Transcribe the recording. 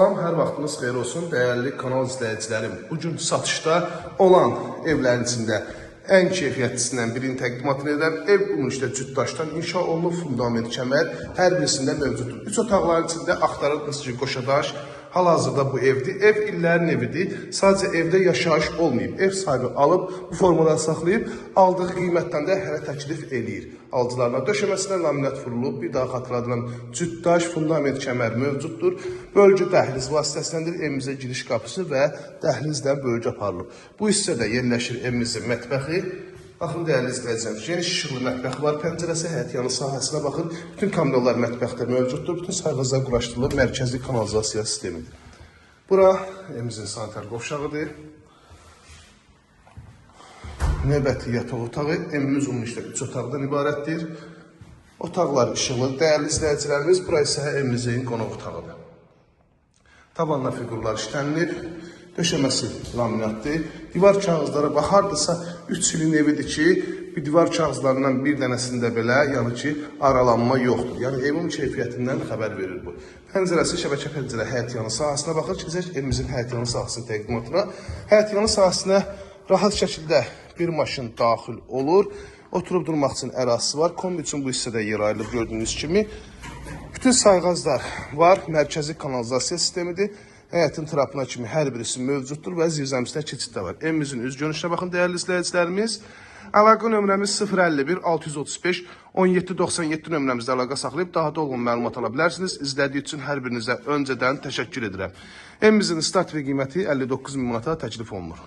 Salam, hər vaxtınız xeyir olsun, dəyərli kanal izləyicilərim. Bu gün satışda olan evlərin içində ən keyfiyyətlisindən birini təqdimatını edən ev ümumilikdə cütdaşdan inşa olunub fundament kəmər hər birisində mövcuddur. Üç otaqların içində axtarırdınız ki, qoşadaş hal-hazırda bu evdir. Ev illərin evidir. Sadəcə evdə yaşayış olmayıb. Ev sahibi alıb bu formada saxlayıb aldığı qiymətdən də hələ təklif eləyir. Alıcılarına döşəməsinə laminat vurulub, bir daha xatırladıram, cütdaş fundament kəmər mövcuddur. Bölgü dəhliz vasitəsilədir evimizə giriş qapısı və dəhlizdən bölgü aparılıb. Bu hissədə yerləşir evimizin mətbəxi. Baxın dəyərli izləyicilər, geniş işıqlı mətbəxi var, pəncərəsi həyət yanı sahəsinə baxın. Bütün kameralar mətbəxdə mövcuddur, bütün sayğaclar quraşdırılıb mərkəzi kanalizasiya sistemidir. Bura evimizin sanitar qovşağıdır. Növbəti yataq otağı evimiz ümumilikdə 3 otaqdan ibarətdir. Otaqlar işıqlı. Dəyərli izləyicilərimiz, bura isə evimizin qonaq otağıdır. Tavanla fiqurlar işlənilib. Döşəməsi laminatdır. Divar kağızları bax hardasa 3 ilin evidir ki, bir divar kağızlarından bir dənəsində belə yəni ki, aralanma yoxdur. Yəni evin keyfiyyətindən xəbər verir bu. Pəncərəsi şəbəkə pəncərə həyət yanı sahəsinə baxır. Keçək evimizin həyət yanı sahəsinin təqdimatına. Həyət yanı sahəsinə rahat şəkildə bir maşın daxil olur. Oturub durmaq üçün ərazisi var. Kombi üçün bu hissədə yer ayrılıb gördüyünüz kimi. Bütün sayğaclar var. Mərkəzi kanalizasiya sistemidir. Həyətin trapına kimi hər birisi mövcuddur və zirzəmisində keçid də var. Evimizin üz görünüşünə baxın dəyərli izləyicilərimiz. Əlaqə nömrəmiz 051 635 1797 nömrəmizdə əlaqə saxlayıb daha dolğun məlumat ala bilərsiniz. İzlədiyi üçün hər birinizə öncədən təşəkkür edirəm. Evimizin start və qiyməti 59 min manata təklif olunur.